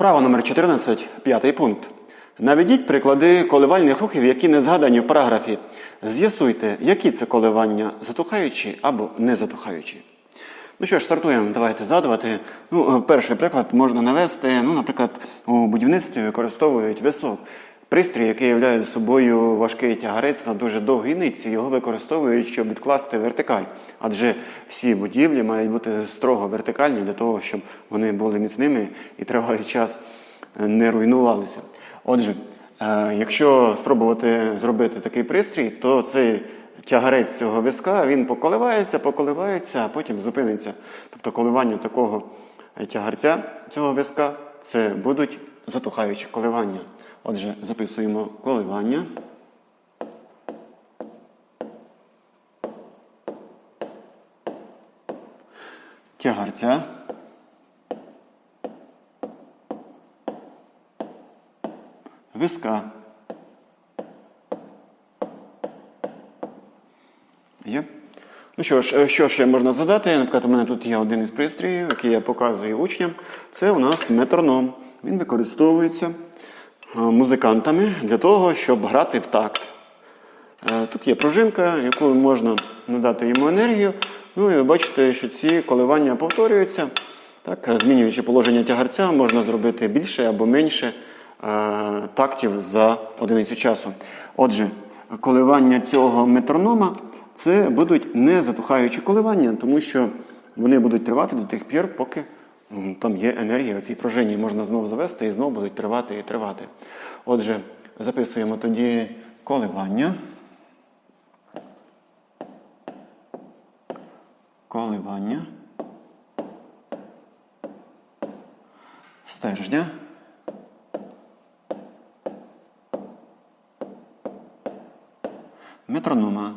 Вправа номер 14, п'ятий пункт. Наведіть приклади коливальних рухів, які не згадані в параграфі. З'ясуйте, які це коливання затухаючі або не затухаючі. Ну що ж, стартуємо. Давайте згадувати. Ну, е, перший приклад можна навести. Ну, наприклад, у будівництві використовують висок. Пристрій, який являє собою важкий тягарець на дуже довгій нитці, його використовують, щоб відкласти вертикаль. Адже всі будівлі мають бути строго вертикальні для того, щоб вони були міцними і тривалий час е, не руйнувалися. Отже, е, якщо спробувати зробити такий пристрій, то цей тягарець цього виска він поколивається, поколивається, а потім зупиниться. Тобто коливання такого тягарця цього виска це будуть затухаючі коливання. Отже, записуємо коливання. Тягарця. Виска. Є. Ну що ж, е, що ще можна задати? Наприклад, у мене тут є один із пристроїв, який я показую учням. Це у нас метроном. Він використовується е, музикантами для того, щоб грати в такт. Е, Тут є пружинка, яку можна надати йому енергію. Ну і ви бачите, що ці коливання повторюються. Так, змінюючи положення тягарця, можна зробити більше або менше е, тактів за одиницю часу. Отже, коливання цього метронома це будуть не затухаючі коливання, тому що вони будуть тривати до тих пір, поки там є енергія в цій пружині. Можна знову завести і знову будуть тривати і тривати. Отже, записуємо тоді коливання. Коливання. Стержня. Метронома.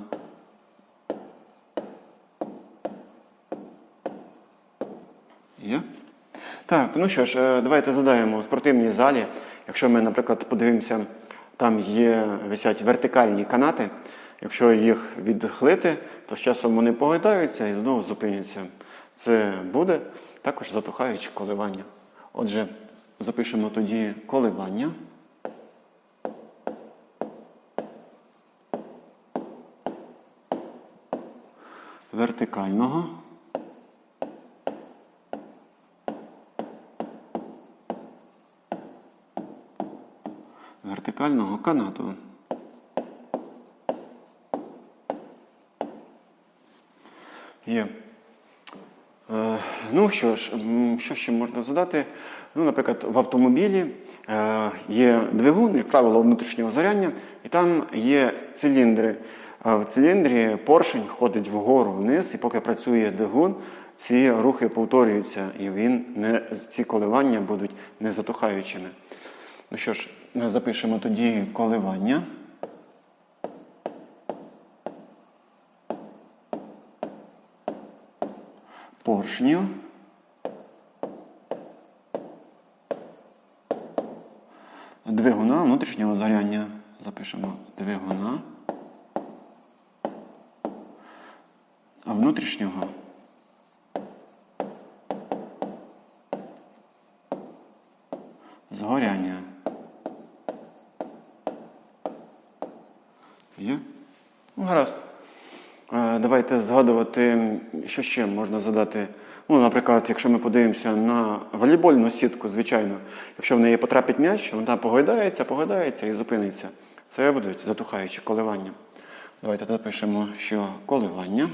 Є? Так, ну що ж, е, давайте задаємо у спортивній залі. Якщо ми, наприклад, подивимося, там є висять вертикальні канати. Якщо їх відхлити, то з часом вони погойдаються і знову зупиняться. Це буде також затухаюче коливання. Отже, запишемо тоді коливання. Вертикального. Вертикального канату. Є. Е, Ну що ж, що ще можна задати? Ну, наприклад, в автомобілі е, є двигун, як правило, внутрішнього заряння, і там є циліндри. В циліндрі поршень ходить вгору вниз, і поки працює двигун, ці рухи повторюються, і він не, ці коливання будуть не затухаючими. Ну що ж, запишемо тоді коливання. Поршнів. Двигуна внутрішнього заряння. Запишемо двигуна. А внутрішнього згоряння. Є? Ну, гаразд. Давайте згадувати, що ще можна задати. Ну, наприклад, якщо ми подивимося на волейбольну сітку, звичайно, якщо в неї потрапить м'яч, вона погойдається, погойдається і зупиниться. Це будуть затухаючі коливання. Давайте запишемо, що коливання.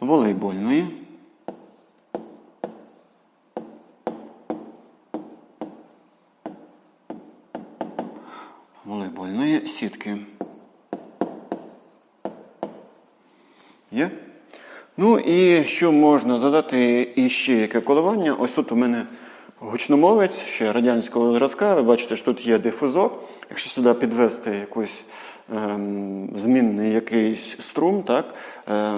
Волейбольної. Сітки. Є? Ну і що можна задати іще яке коливання? Ось тут у мене гучномовець ще радянського зразка. Ви бачите, що тут є дифузор. Якщо сюди підвести якусь ем, змінний якийсь струм, так, е,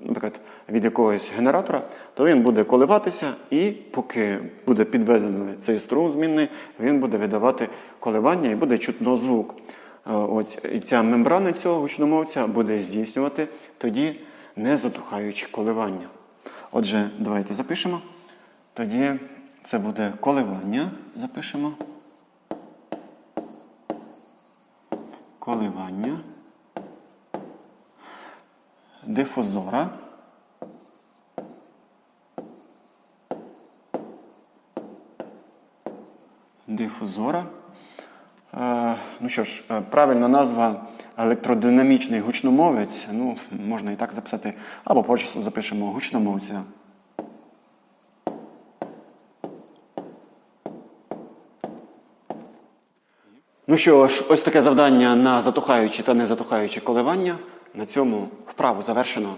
наприклад, від якогось генератора, то він буде коливатися, і поки буде підведений цей струм змінний, він буде видавати коливання і буде чутно звук. Е, Ось і ця мембрана цього гучномовця буде здійснювати тоді незатухаючі коливання. Отже, давайте запишемо. Тоді це буде коливання. Запишемо. Коливання. Дифузора. Дифузора. Ну що ж, е, правильна назва електродинамічний гучномовець. Ну, можна і так записати. Або просто запишемо гучномовця. Ну що ж, ось таке завдання на затухаючі та незатухаючі коливання. На цьому вправу завершено.